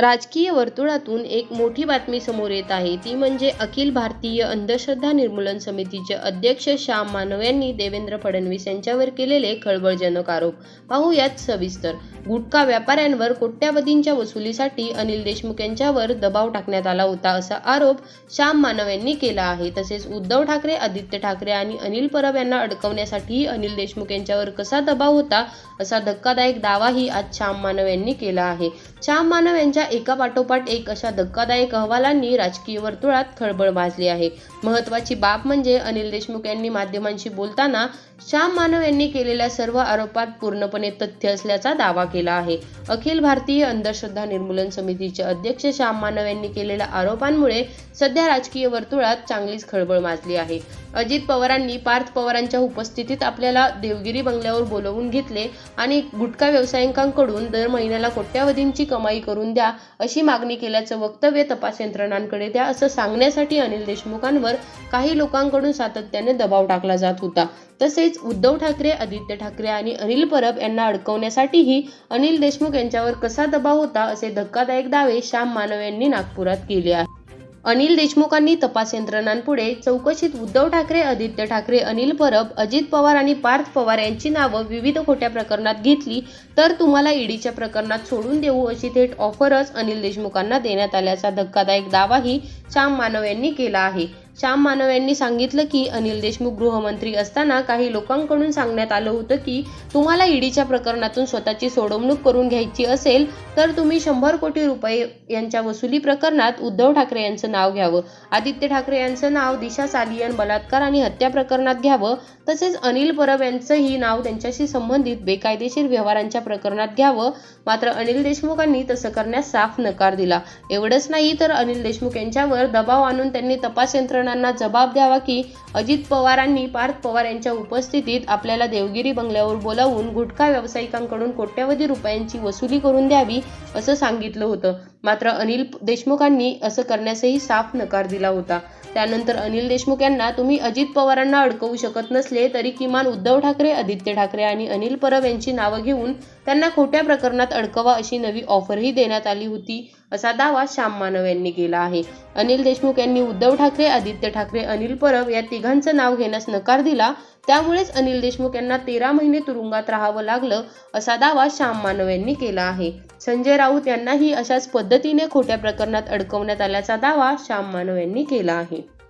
राजकीय वर्तुळातून एक मोठी बातमी समोर येत आहे. ती म्हणजे अखिल भारतीय अंधश्रद्धा निर्मूलन समितीचे अध्यक्ष श्याम मानव यांनी देवेंद्र फडणवीस यांच्यावर केलेले खळबळजनक आरोप. पाहूयात सविस्तर. गुटखा व्यापाऱ्यांवर कोट्यावधींच्या वसुलीसाठी अनिल देशमुख यांच्यावर दबाव टाकण्यात आला होता असा आरोप श्याम मानव यांनी केला आहे. तसेच उद्धव ठाकरे आदित्य ठाकरे आणि अनिल परब यांना अडकवण्यासाठीही अनिल देशमुख यांच्यावर कसा दबाव होता असा धक्कादायक दावाही आज श्याम मानव यांनी केला आहे. श्याम मानव यांच्या एका पाठोपाठ एक अशा धक्कादायक अहवालांनी राजकीय वर्तुळात खळबळ माजली आहे. महत्वाची बाब म्हणजे अनिल देशमुख यांनी माध्यमांशी बोलताना श्याम मानव यांनी केलेल्या सर्व आरोपात पूर्णपणे तथ्य असल्याचा दावा केला आहे. अखिल भारतीय अंधश्रद्धा निर्मूलन समितीचे अध्यक्ष श्याम मानव यांनी केलेल्या आरोपांमुळे सध्या राजकीय वर्तुळात चांगलीच खळबळ माजली आहे. अजित पवारांनी पार्थ पवारांच्या उपस्थितीत आपल्याला देवगिरी बंगल्यावर बोलवून घेतले आणि गुटखा व्यावसायिकांकडून दर महिन्याला कोट्यावधींची कमाई करून द्या अशी मागणी केल्याचं वक्तव्य तपास यंत्रणांकडे द्या असं सांगण्यासाठी अनिल देशमुखांवर काही लोकांकडून सातत्याने दबाव टाकला जात होता. तसेच उद्धव ठाकरे आदित्य ठाकरे आणि अनिल परब यांना अडकवण्यासाठीही अनिल देशमुख यांच्यावर कसा दबाव होता असे धक्कादायक दावे श्याम मानव यांनी नागपुरात केले आहे अनिल देशमुखांनी तपास यंत्रणांपुढे चौकशीत उद्धव ठाकरे आदित्य ठाकरे अनिल परब अजित पवार आणि पार्थ पवार यांची नावं विविध खोट्या प्रकरणात घेतली तर तुम्हाला ईडीच्या प्रकरणात सोडून देऊ अशी थेट ऑफरच अनिल देशमुखांना देण्यात आल्याचा धक्कादायक दावाही श्याम मानव यांनी केला आहे. श्याम मानव यांनी सांगितलं की अनिल देशमुख गृहमंत्री असताना काही लोकांकडून सांगण्यात आलं होतं की तुम्हाला ईडीच्या प्रकरणातून स्वतःची सोडवणूक करून घ्यायची असेल तर तुम्ही शंभर कोटी रुपये यांच्या वसुली प्रकरणात उद्धव ठाकरे यांचं नाव घ्यावं. आदित्य ठाकरे यांचं नाव दिशा सालियन बलात्कार आणि हत्या प्रकरणात घ्यावं. तसेच अनिल परब यांचंही नाव त्यांच्याशी संबंधित बेकायदेशीर व्यवहारांच्या प्रकरणात घ्यावं. मात्र अनिल देशमुखांनी तसं करण्यास साफ नकार दिला. एवढंच नाही तर अनिल देशमुख यांच्यावर दबाव आणून त्यांनी तपास यंत्रणांना जबाब द्यावा की अजित पवारांनी पार्थ पवार यांच्या उपस्थितीत आपल्याला देवगिरी बंगल्यावर बोलावून गुटखा व्यावसायिकांकडून कोट्यवधी रुपयांची वसुली करून द्यावी असं सांगितलं होतं. मात्र अनिल देशमुखांनी असं करण्यासही साफ नकार दिला होता. त्यानंतर अनिल देशमुख यांना तुम्ही अजित पवारांना अडकवू शकत नसले तरी किमान उद्धव ठाकरे आदित्य ठाकरे आणि अनिल परब यांची नावं घेऊन त्यांना खोट्या प्रकरणात अडकवा अशी नवी ऑफरही देण्यात आली होती. असा दावा श्याम मानव यांनी केला आहे. अनिल देशमुख यांनी उद्धव ठाकरे आदित्य ठाकरे अनिल परब या तिघांचं नाव घेण्यास नकार दिला. त्यामुळेच अनिल देशमुख यांना तेरा महिने तुरुंगात राहावं लागलं असा दावा श्याम मानव यांनी केला आहे. संजय राऊत यांनाही अशाच पद्धतीने खोट्या प्रकरणात अडकवण्यात आल्याचा दावा श्याम मानव यांनी केला आहे.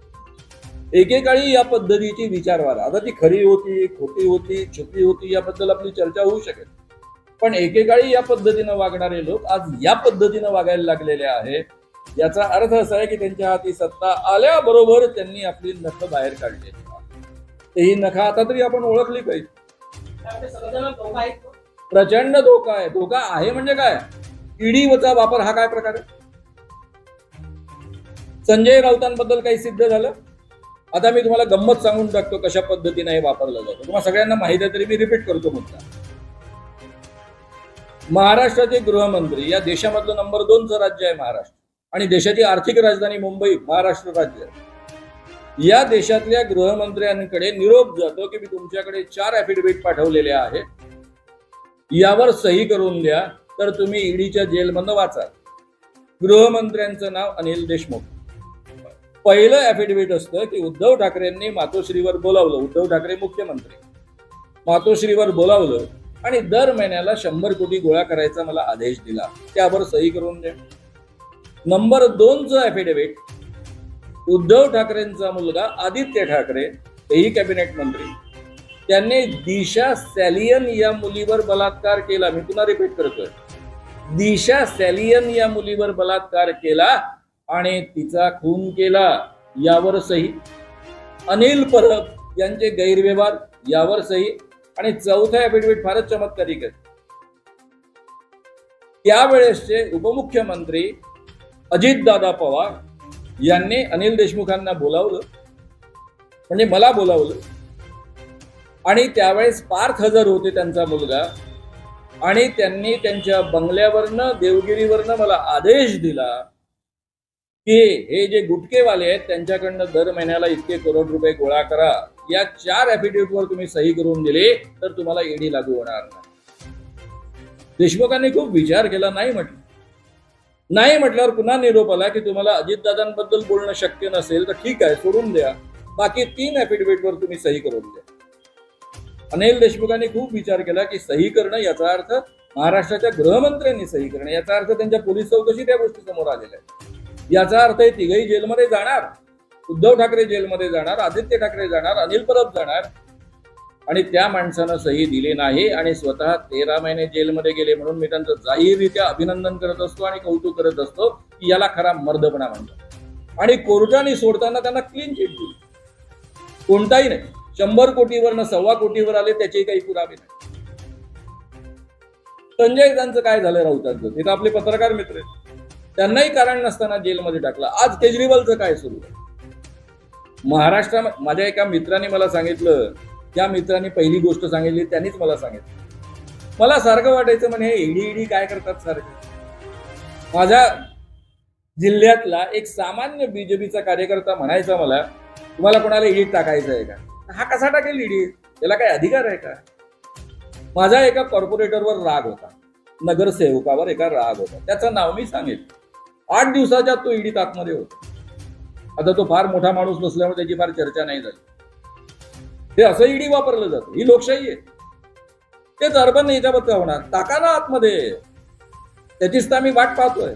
एकेकाळी या पद्धतीची विचारधारा आता ती खरी होती खोटी होती छुपी होती याबद्दल आपली चर्चा होऊ शकेल. पण एकेकाळी या पद्धतीनं वागणारे लोक आज या पद्धतीनं वागायला लागलेले आहेत. याचा अर्थ असा आहे की त्यांच्या हाती सत्ता आल्याबरोबर त्यांनी आपली नख बाहेर काढलेली ते ही नखा आता तरी आपण ओळखली पाहिजे. प्रचंड धोका आहे. धोका आहे म्हणजे काय? ईडीचा वापर हा काय प्रकार आहे? संजय राऊतांबद्दल काही सिद्ध झालं? आता मी तुम्हाला गंमत सांगून टाकतो कशा पद्धतीने हे वापरलं जातं. तुम्हाला सगळ्यांना माहिती आहे तरी मी रिपीट करतो मुद्दा. महाराष्ट्राचे गृहमंत्री या देशामधलं नंबर दोनचं राज्य आहे महाराष्ट्र. आणि देशाची आर्थिक राजधानी मुंबई महाराष्ट्र राज्य आहे. या देशातल्या गृहमंत्र्यांकडे निरोप जातो की मी तुमच्याकडे चार ऍफिडेव्हिट पाठवलेले आहेत. यावर सही करून द्या तर तुम्ही ईडीच्या जेलमधनं वाचा. गृहमंत्र्यांचं नाव अनिल देशमुख. पहिलं ऍफिडेव्हिट असतं की उद्धव ठाकरेंनी मातोश्रीवर बोलावलं. उद्धव ठाकरे मुख्यमंत्री. मातोश्रीवर बोलावलं आणि दर महिन्याला शंभर कोटी गोळा करायचा मला आदेश दिला. त्यावर सही करून दे. नंबर दोनचं ऍफिडेव्हिट उद्धव ठाकरेंचा मुलगा आदित्य ठाकरे तेही कॅबिनेट मंत्री. त्यांनी दिशा सॅलियन या मुलीवर बलात्कार केला. मी पुन्हा रिपीट करतोय. दिशा सॅलियन या मुलीवर बलात्कार केला आणि तिचा खून केला. यावर सही. अनिल परब यांचे गैरव्यवहार यावर सही. आणि चौथा ॲफिडेव्हिट फारच चमत्कारिक आहे. त्यावेळेसचे उपमुख्यमंत्री अजितदादा पवार यांनी अनिल देशमुखांना बोलावलं. म्हणजे मला बोलावलं. आणि त्यावेळेस पार्थ हजर होते त्यांचा मुलगा. आणि त्यांनी त्यांच्या बंगल्यावरनं देवगिरीवरनं मला आदेश दिला की हे जे गुटकेवाले आहेत त्यांच्याकडनं दर महिन्याला इतके करोड रुपये गोळा करा. या चार ऍफिडेव्हिटवर तुम्ही सही करून दिले तर तुम्हाला ईडी लागू होणार नाही. देशमुखांनी खूप विचार केला नाही म्हटलं. नाही म्हटल्यावर पुन्हा निरोप आला की तुम्हाला अजितदादांबद्दल बोलणं शक्य नसेल तर ठीक आहे सोडून द्या. बाकी तीन ॲफिडेव्हिटवर तुम्ही सही करून द्या. अनिल देशमुखांनी खूप विचार केला की सही करणं याचा अर्थ महाराष्ट्राच्या गृहमंत्र्यांनी सही करणं याचा अर्थ त्यांच्या पोलीस चौकशी त्या गोष्टी समोर आलेल्या आहेत. याचा अर्थ हे तिघही जेलमध्ये जाणार. उद्धव ठाकरे जेलमध्ये जाणार आदित्य ठाकरे जाणार अनिल परब जाणार. आणि त्या माणसानं सही दिली नाही आणि स्वतः तेरा महिने जेलमध्ये गेले म्हणून मी त्यांचं जाहीररित्या अभिनंदन करत असतो आणि कौतुक करत असतो की याला खरा मर्दपणा म्हणतो आणि कोर्टाने सोडताना त्यांना क्लीन चिट दिली. कोणताही नाही. शंभर कोटीवर सव्वा कोटीवर आले त्याचे काही पुरावे नाही. संजय त्यांचं काय झालं राऊतांचं तिथं आपले पत्रकार मित्र आहेत. त्यांनाही कारण नसताना जेलमध्ये टाकलं. आज केजरीवालचं काय सुरू आहे? महाराष्ट्रा माझ्या एका मित्राने मला सांगितलं. त्या मित्राने पहिली गोष्ट सांगितली त्यांनीच मला सांगितलं. मला सारखं वाटायचं म्हणे ईडी ईडी काय करतात सारखं? माझ्या जिल्ह्यातला एक सामान्य बीजेपीचा कार्यकर्ता म्हणायचा मला तुम्हाला कोणाला ईडीत टाकायचं आहे का? हा कसा टाकेल ईडी? त्याला काही अधिकार आहे का? माझा एका कॉर्पोरेटरवर राग होता. नगरसेवकावर एका राग होता. त्याचं नाव मी सांगेल. आठ दिवसाच्या तो ईडीत आतमध्ये होता. आता तो फार मोठा माणूस नसल्यामुळे त्याची फार चर्चा नाही झाली. हे असं ईडी वापरलं जातं. ही लोकशाही आहे. तेच अर्बन याच्याबद्दल होणार. टाका ना आतमध्ये. त्याचीच तर आम्ही वाट पाहतोय.